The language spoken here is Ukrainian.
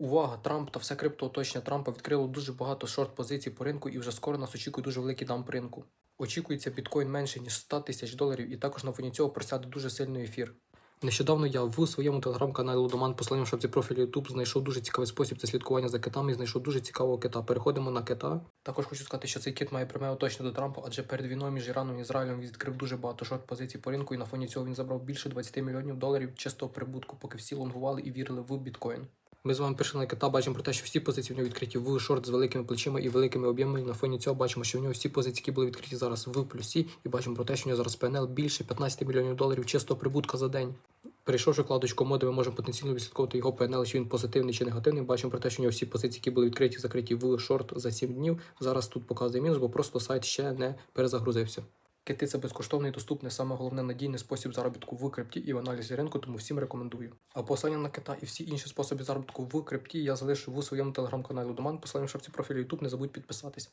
Увага! Трамп та все криптооточення Трампа відкрило дуже багато шорт-позицій по ринку, і вже скоро нас очікує дуже великий дамп ринку. Очікується біткоін менше ніж 100 тисяч доларів, і також на фоні цього просяде дуже сильний ефір. Нещодавно я в своєму телеграм-каналі Лудоман посиланням в шапці профілю YouTube знайшов дуже цікавий спосіб це слідкування за китами і знайшов дуже цікавого кита. Переходимо на кита. Також хочу сказати, що цей кит має пряме оточення до Трампа, адже перед війною між Іраном і Ізраїлем відкрив дуже багато шорт-позицій по ринку, і на фоні цього він забрав більше 20 мільйонів доларів чистого прибутку, поки всі лонгували і вірили в біткоін. Ми з вами пишемо на кита, бачимо про те, що всі позиції в нього відкриті в шорт з великими плечима і великими об'ємами. На фоні цього бачимо, що в нього всі позиції, які були відкриті зараз в плюсі, і бачимо про те, що в нього зараз ПНЛ більше 15 мільйонів доларів чистого прибутка за день. Перейшовши вкладочку моди, ми можемо потенційно відслідковувати його PNL, чи він позитивний чи негативний. Бачимо про те, що у нього всі позиції, які були відкриті, закриті в шорт за 7 днів. Зараз тут показує мінус, бо просто сайт ще не перезагрузився. Кити це безкоштовний, доступний, саме головне надійний спосіб заробітку в крипті і в аналізі ринку, тому всім рекомендую. А посилання на кита і всі інші способи заробітку в крипті я залишу в своєму телеграм-каналі Доман. Посилання в шапці профілю YouTube, не забудь підписатись.